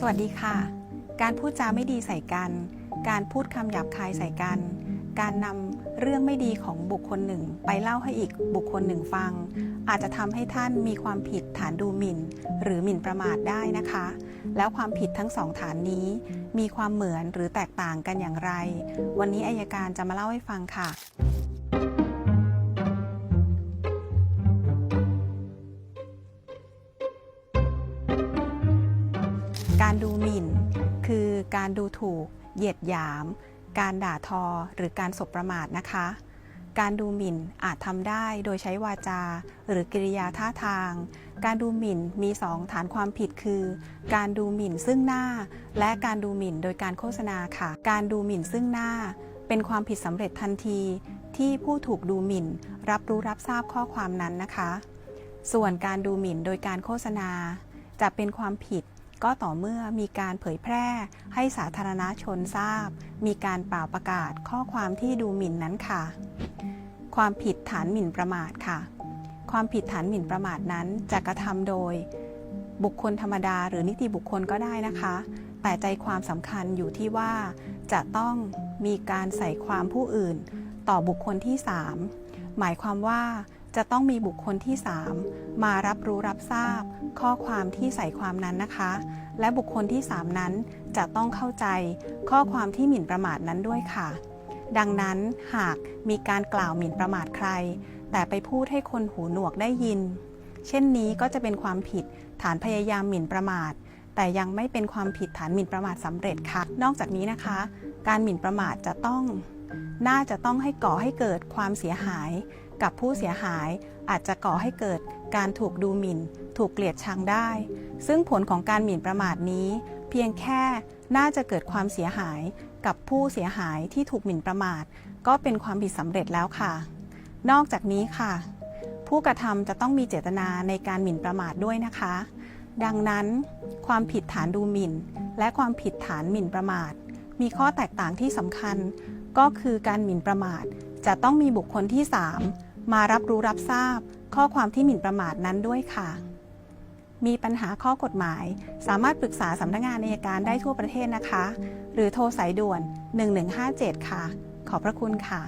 สวัสดีค่ะ การพูดจาไม่ดีใส่กัน การพูดคำหยาบคายใส่กัน การนำเรื่องไม่ดีของบุคคลหนึ่ง ไปเล่าให้อีกบุคคลหนึ่งฟัง อาจจะทำให้ท่านมีความผิดฐานดูหมิ่น หรือหมิ่นประมาทได้นะคะ แล้วความผิดทั้งสองฐานนี้ มีความเหมือนหรือแตกต่างกันอย่างไร วันนี้อายการจะมาเล่าให้ฟังค่ะ การดูหมิ่น คือการดูถูก เหยียดหยาม การด่าทอ หรือการสบประมาทนะคะ การดูหมิ่นอาจทำได้โดยใช้วาจา หรือกิริยาท่าทาง การดูหมิ่นมี2ฐานความผิดคือ การดูหมิ่นซึ่งหน้า และการดูหมิ่นโดยการโฆษณาค่ะ การดูหมิ่นซึ่งหน้า เป็นความผิดสำเร็จทันที ที่ผู้ถูกดูหมิ่น รับรู้รับทราบข้อความนั้นนะคะ ส่วนการดูหมิ่นโดยการโฆษณา จะเป็นความผิด ก็ต่อเมื่อมีการเผยแพร่ให้สาธารณชนทราบ มีการเป่าประกาศข้อความที่ดูหมิ่นนั้นค่ะ ความผิดฐานหมิ่นประมาทค่ะ ความผิดฐานหมิ่นประมาทนั้นจะกระทำโดย บุคคลธรรมดาหรือนิติบุคคลก็ได้นะคะ แต่ใจความสำคัญอยู่ที่ว่า จะต้องมีการใส่ความผู้อื่น ต่อบุคคลที่ 3 หมายความว่า จะต้องมีบุคคลที่ 3 มารับรู้รับทราบ ข้อความที่ใส่ความนั้นนะคะ และบุคคลที่ 3 นั้นจะต้องเข้าใจข้อความที่หมิ่นประมาทนั้นด้วยค่ะ ดังนั้นหากมีการกล่าวหมิ่นประมาทใคร แต่ไปพูดให้คนหูหนวกได้ยิน เช่นนี้ก็จะเป็นความผิดฐานพยายามหมิ่นประมาท แต่ยังไม่เป็นความผิดฐานหมิ่นประมาทสำเร็จค่ะ นอกจากนี้นะคะ การหมิ่นประมาทจะต้อง น่าจะต้องให้ก่อให้เกิดความเสียหาย กับผู้เสียหายอาจจะก่อให้เกิดการถูกดูหมิ่น ถูกเกลียดชังได้ ซึ่งผลของการหมิ่นประมาทนี้ เพียงแค่น่าจะเกิดความเสียหายกับผู้เสียหายที่ถูกหมิ่นประมาท ก็เป็นความผิดสำเร็จแล้วค่ะ นอกจากนี้ค่ะ ผู้กระทำจะต้องมีเจตนาในการหมิ่นประมาทด้วยนะคะ ดังนั้น ความผิดฐานดูหมิ่น และความผิดฐานหมิ่นประมาท มีข้อแตกต่างที่สำคัญ ก็คือการหมิ่นประมาทจะต้องมีบุคคลที่ 3 มารับรู้รับทราบ ข้อความที่หมิ่นประมาทนั้นด้วยค่ะ มีปัญหาข้อกฎหมาย สามารถปรึกษาสำนักงานอัยการได้ทั่วประเทศนะคะ หรือโทรสายด่วน 1157 ค่ะ ขอบพระคุณค่ะ